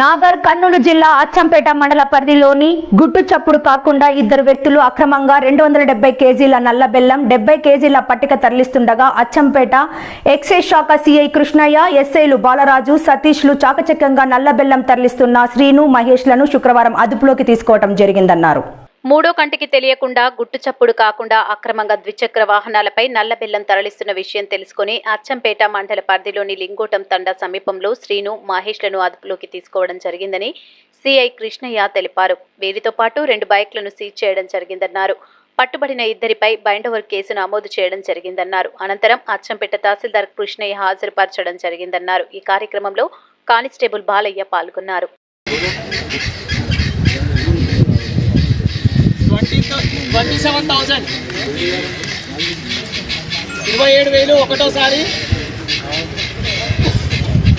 నాగర్ కర్నూలు జిల్లా అచ్చంపేట మండల పరిధిలోని గుట్టు చప్పుడు కాకుండా ఇద్దరు వ్యక్తులు అక్రమంగా రెండు వందల డెబ్బై కేజీల నల్ల బెల్లం డెబ్బై కేజీల పట్టిక తరలిస్తుండగా అచ్చంపేట ఎక్సైజ్ శాఖ సిఐ కృష్ణయ్య ఎస్ఐలు బాలరాజు సతీష్లు చాకచక్యంగా నల్ల బెల్లం తరలిస్తున్న శ్రీను మహేష్లను శుక్రవారం అదుపులోకి తీసుకోవడం జరిగిందన్నారు. మూడో కంటికి తెలియకుండా గుట్టు చప్పుడు కాకుండా అక్రమంగా ద్విచక్ర వాహనాలపై నల్ల బెల్లం తరలిస్తున్న విషయం తెలుసుకుని అచ్చంపేట మండల పరిధిలోని లింగోటం తండా సమీపంలో శ్రీను మహేష్లను అదుపులోకి తీసుకోవడం జరిగిందని సిఐ కృష్ణయ్య తెలిపారు. వీరితో పాటు రెండు బైక్లను సీజ్ చేయడం జరిగిందన్నారు. పట్టుబడిన ఇద్దరిపై బైండోవర్ కేసు నమోదు చేయడం జరిగిందన్నారు. అనంతరం అచ్చంపేట తహసీల్దార్ కృష్ణయ్య హాజరుపరచడం జరిగిందన్నారు. ఈ కార్యక్రమంలో కానిస్టేబుల్ బాలయ్య పాల్గొన్నారు ట్వంటీ ట్వంటీ సెవెన్ థౌజండ్ ఇరవై ఏడు వేలు ఒకటోసారి.